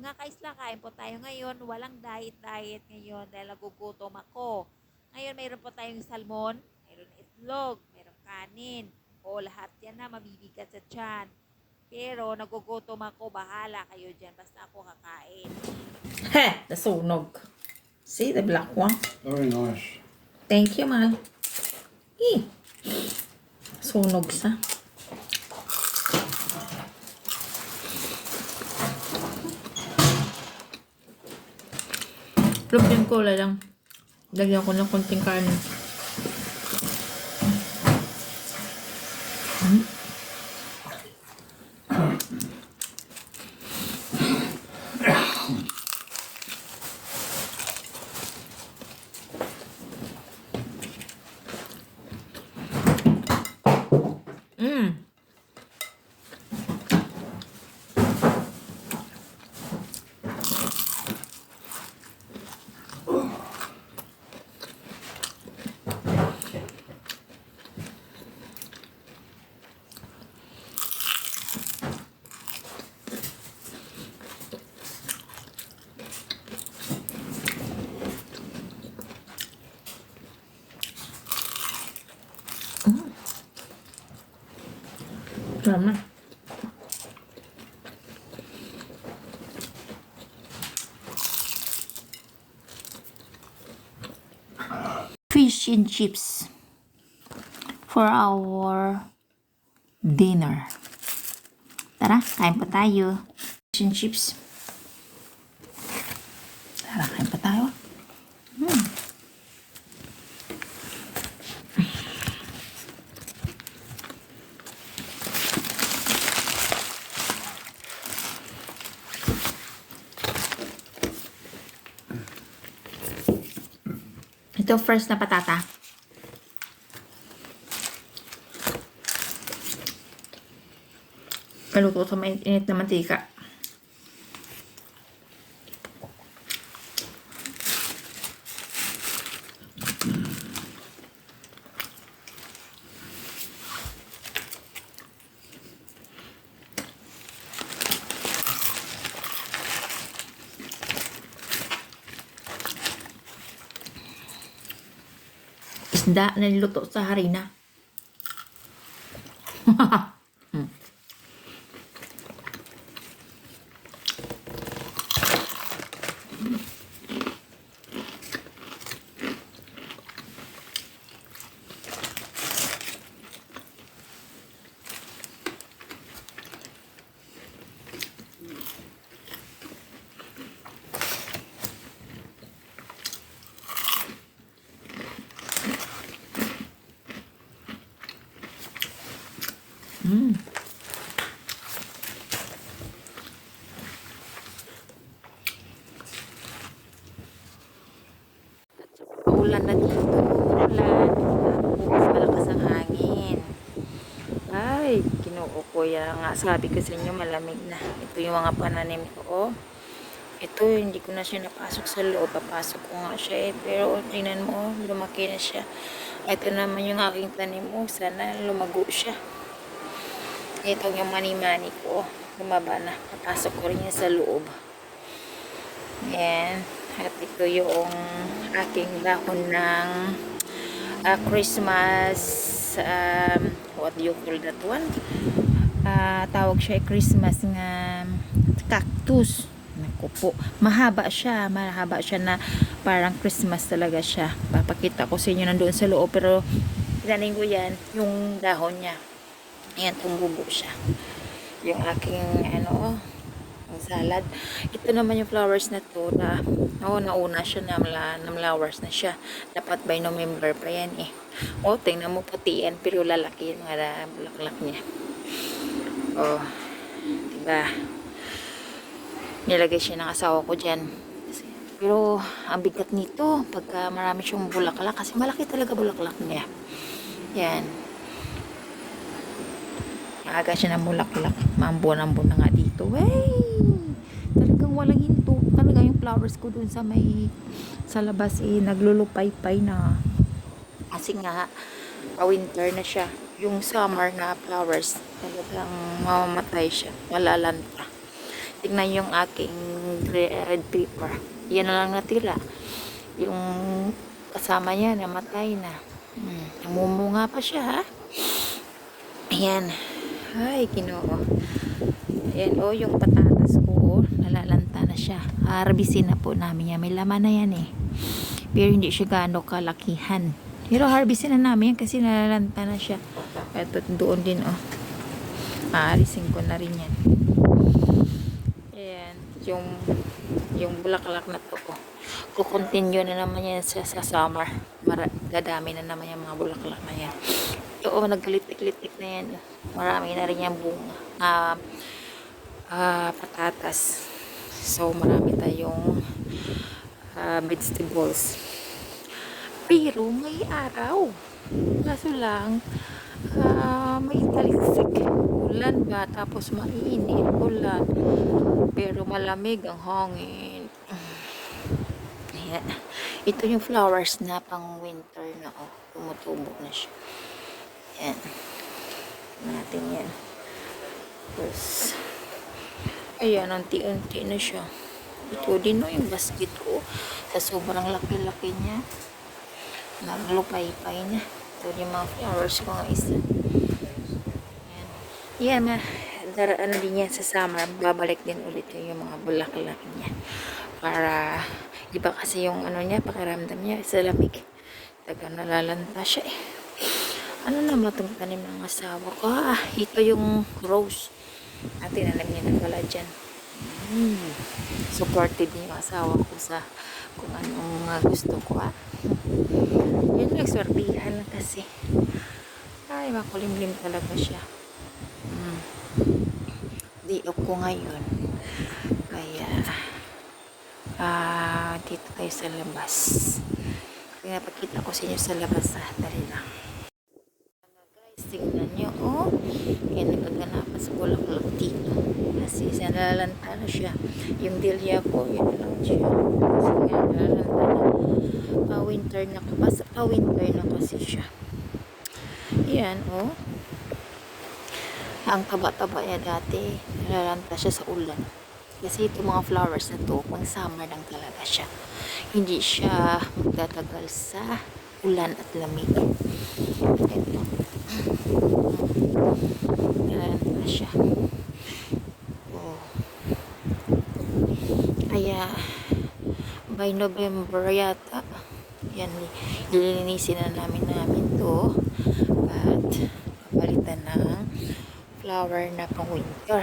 Mga kaisla, kain po tayo ngayon. Walang diet-diet ngayon dahil nagugutom ako. Ngayon, mayroon po tayong salmon, mayroon itlog, mayroon kanin. O lahat yan na mabibigat sa tiyan. Pero nagugutom ako, bahala kayo dyan. Basta ako kakain. Heh, nasunog. See the black one? Very nice. Thank you, mahal. Eh, sunog sa. Lugyan ko, wala lang. Lagyan ko ng konting kanin. Hmm? Mm. Na. Fish and chips for our dinner. Tara, kain pa tayo. Fish and chips. Tara, kain pa tayo. Hmm. Ito first na patata. Paluto sa mainit na mantika. Isda na niluto sa harina. Hmm. Mm. Paulan na dito. Ulan. Tapos malakas ang hangin. Ay, yan nga. Sabi ko sa inyo, malamig na. Ito yung mga pananim ko. Oh. Ito, hindi ko na siya napasok sa loob. Papasok ko nga siya eh. Pero tingnan mo, lumaki na siya. Ito naman yung aking tanim mo. Sana lumago siya. Ito yung mani-mani ko. Lumaba na. Papasok ko rin sa loob. Ayan. At ito yung aking dahon ng ah, Christmas um, what do you call that one? Ah, tawag siya Christmas nga cactus. Naku. Mahaba siya. Mahaba siya na parang Christmas talaga siya. Papakita ko sa inyo nandoon sa loob. Pero tinanin ko yan, yung dahon niya. Ayan, tumubo siya. Yung aking, ano, ang salad. Ito naman yung flowers na to na, oh, nauna siya na, na, na flowers na siya. Dapat by November pa yan eh. Oh, tingnan mo puti yan, pero lalaki yung mga bulaklak niya. Oh, diba? Nilagay siya ng asawa ko dyan. Pero, ang bigat nito, pagka marami siyang bulaklak, kasi malaki talaga bulaklak niya. Yan. Aga siya ng bulaklak. Maambon-ambon na nga dito. Hey! Talagang walang hinto. Talaga yung flowers ko dun sa may sa labas eh, naglulupay-pay na. Kasi nga, pa-winter na siya. Yung summer na flowers, talagang mamamatay siya. Malalanta. Tingnan yung aking re- red pepper. Yan na lang natira. Yung kasama niya, namatay na. Hmm, namumunga pa siya, ha? Ayan. Ay, kinoo. Ayan, oh, yung patatas ko, oh, nalalanta na siya. Harbisin na po namin yan. May laman na yan, eh. Pero hindi siya gaano kalakihan. Pero harbisin na namin yan kasi nalalanta na siya. Ito, doon din, oh. Aarisin ko na rin yan. Ayan. Yung, yung bulaklak na to, oh. Kukontinue na naman yan sa, sa summer. Mara, dadami na naman yung mga bulaklak na yan. Oo, naglitik-litik na yan. Marami na rin yung bunga. Ah, ah, patatas. So, marami tayong ah, vegetables. Pero may araw. Kaso lang, ah, may talisik. Ulan ba? Tapos mainit. Ulan. Pero malamig ang hangin. Ayan. Ito yung flowers na pang winter na oh. Tumutubo na siya. Ayan. Natin yan. Tapos, ayan, unti-unti na siya. Ito din no, yung basket ko. Sa sobrang laki-laki niya. Naglupay-pay na. Ito yung mga flowers ko nga isa. Ayan. Yan, ma. Dar ano din yan sa summer. Babalik din ulit yung mga bulaklak niya. Para, di ba kasi yung ano niya, pakiramdam niya sa lamig. Taga nalalanta siya eh. Ano naman itong tanim ng asawa ko? Ah, ito yung rose. At tinanim niya na pala dyan. Mm. Supported niya yung asawa ko sa kung anong mga gusto ko ah. Yun lang, swertihan lang kasi. Ay, makulimlim talaga siya. Mm. Di ko ngayon. Kaya, ah, dito tayo sa labas. Kaya pakita ko sa inyo sa labas ah. Dali lang. Guys, tingnan nyo, oh. Kaya nagkaganapan sa bulaklak dito. Kasi nalalanta na siya. Yung dilya ko, yun lang siya. Kasi nalalanta na. Pa-winter na, pa- pa-winter na kasi siya. Yan, oh. Ang taba-taba niya dati, nalalanta siya sa ulan. Kasi itong mga flowers na to, pang summer lang talaga siya. Hindi siya magtatagal sa ulan at lamig. Ito. Nalalanta siya. Oh. Kaya, by November yata, yan, lilinisin na namin namin to. At, papalitan ng flower na pang winter.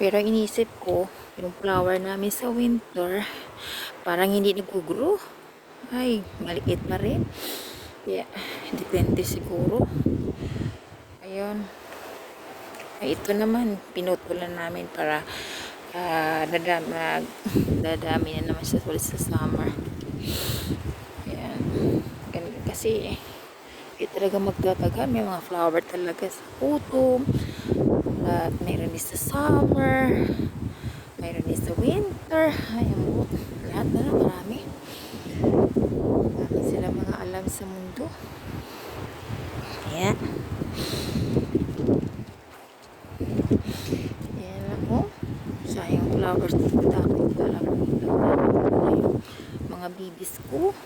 Pero inisip ko, yung flower namin sa winter, parang hindi nag-grow. Ay, maliit pa rin. Yeah, depende siguro. Ayun. Ay, ito naman, pinutulan namin para ah dadami, mag, dadami na naman siya ulit sa summer. Ayan. Kasi, eh, talaga magtatagal. May mga flower talaga sa autumn. At mayroon din sa summer. Mayroon din sa winter. Ayan, lahat na lang, marami. Marami sila mga alam sa mundo. Ayan. Ayan oh. Sayang flowers dito. Dapat alam yung mga bibis ko.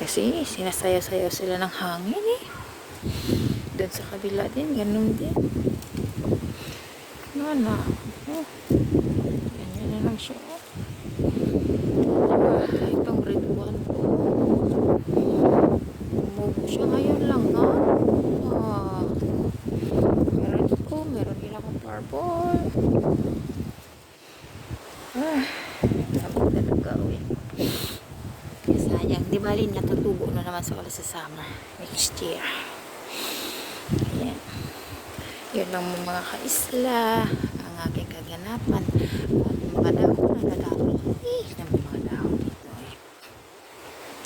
Kasi sinasayaw-sayaw sila ng hangin eh. Doon sa kabila din, ganun din. Ano na? Oh. Ganyan na lang siya. oh. Ah, itong red one ko. Tumubo siya ngayon lang ha. Ah. Meron ko, meron din akong purple. Ah, dapat talaga uwi. Kaya sayang, di bali natutubo na naman sa sa summer next year. Ayan. Yun lang mga kaisla, ang aking kaganapan. At mga dahon, nagdadami. Eh, ng mga dahon dito eh.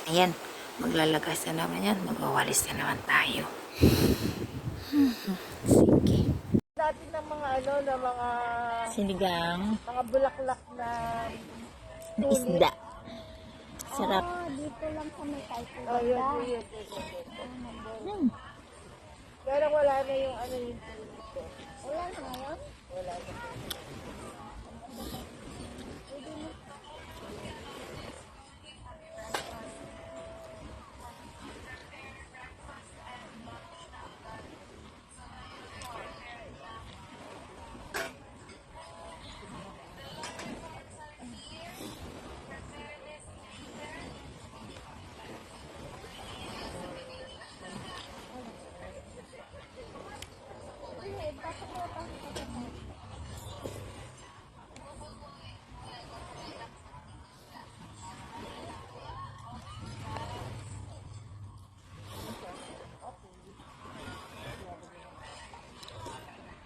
Ayan, maglalagas na naman yan, magwawalis na naman tayo. Hmm, Sige. dati ng mga ano, ng mga Sinigang, mga bulaklak na na isda. Sarap. dito lang sa may Kaito. oh, yun, yun, yun, yun, yun. Pero wala na yung ano yung dito. Wala na ngayon? Wala na.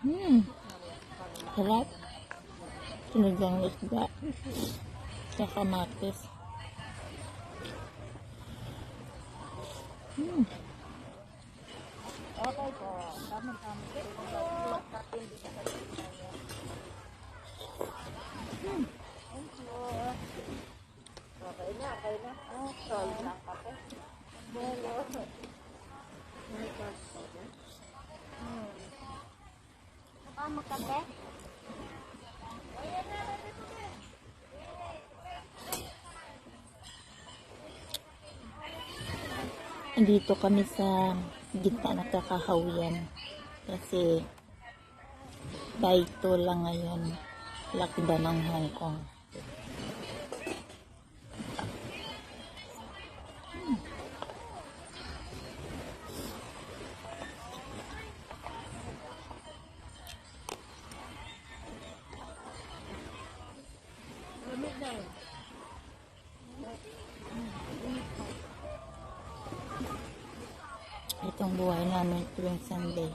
Hmm. Sarap. Sinigang isda. Sa kamatis. Hmm. Okay na, okay na. Oh, solve lang kape. Bolo. Magkape? Dito kami sa gitna ng kakahawian. Kasi Taito lang ngayon. Lockdown ng Hong Kong. Buhay namin tuwing Sunday.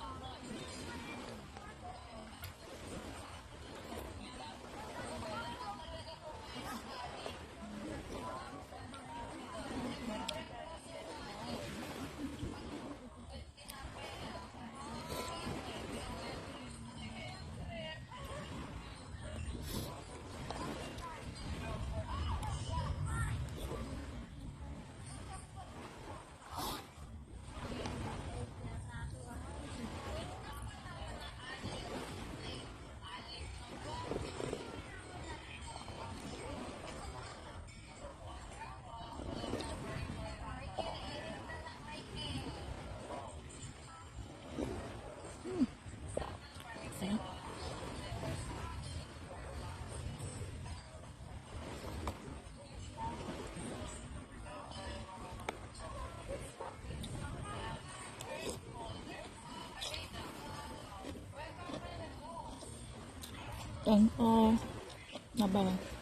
Thank you. Bye-bye.